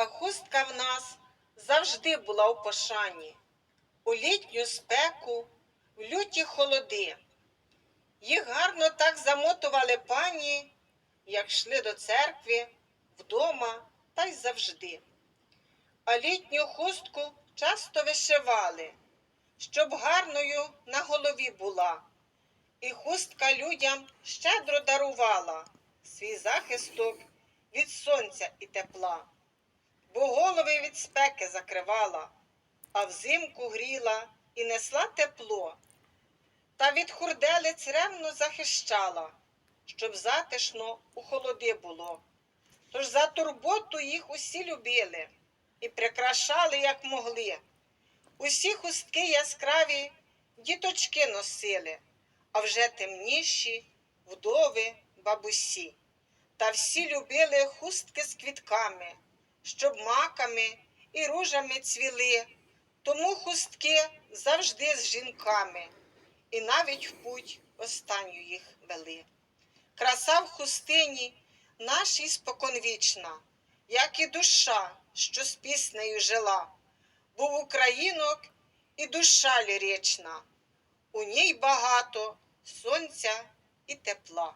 А хустка в нас завжди була у пошані, у літню спеку, в люті холоди. Їх гарно так замотували пані, як йшли до церкви, вдома та й завжди. А літню хустку часто вишивали, щоб гарною на голові була. І хустка людям щедро дарувала свій захисток від сонця і тепла, бо голови від спеки закривала, а взимку гріла і несла тепло, та від хурделиць ревно захищала, щоб затишно у холоди було. Тож за турботу їх усі любили і прикрашали, як могли. Усі хустки яскраві діточки носили, а вже темніші вдови, бабусі. Та всі любили хустки з квітками, щоб маками і ружами цвіли. Тому хустки завжди з жінками, і навіть в путь останню їх вели. Краса в хустині нашій споконвічна, як і душа, що з піснею жила. Був українок і душа лірична, у ній багато сонця і тепла.